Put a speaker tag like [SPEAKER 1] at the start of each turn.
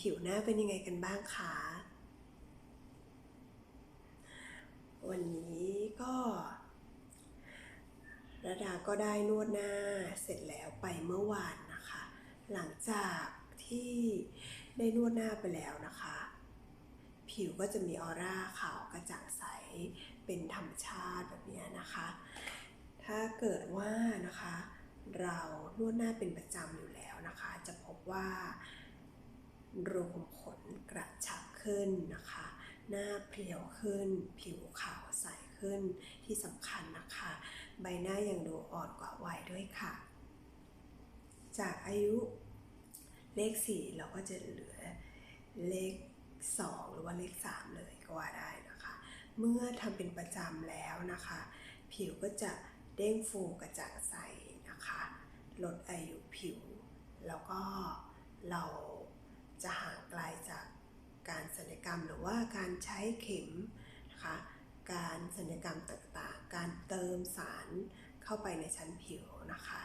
[SPEAKER 1] ผิวหน้าเป็นยังไงกันบ้างคะ วันนี้ก็ระดาก็ได้นวดหน้าเสร็จแล้วไปเมื่อวานนะคะ หลังจากที่ได้นวดหน้าไปแล้วนะคะ ผิวก็จะมีออร่าขาวกระจ่างใสเป็นธรรมชาติแบบเนี้ยนะคะ ถ้าเกิดว่านะคะ เรานวดหน้าเป็นประจำอยู่แล้วนะคะ จะพบว่า รูขุมขนกระชับขึ้นนะคะ หน้าเพรียวขึ้น ผิวขาวใสขึ้น ที่สำคัญนะคะ ใบหน้ายังดูอ่อนกว่าวัยด้วยค่ะ จากอายุเลข 4 เราก็จะเหลือเลข 2 หรือว่าเลข 3 เลยก็ว่าได้นะคะ เมื่อทำเป็นประจำแล้วนะคะ ผิวก็จะเด้งฟูกระจ่างใสนะคะ ลดอายุผิว แล้วก็เรา จะห่างไกลจากการศัลยกรรมหรือว่าการใช้เข็มนะคะการศัลยกรรมต่างๆ การเติมสารเข้าไปในชั้นผิวนะคะ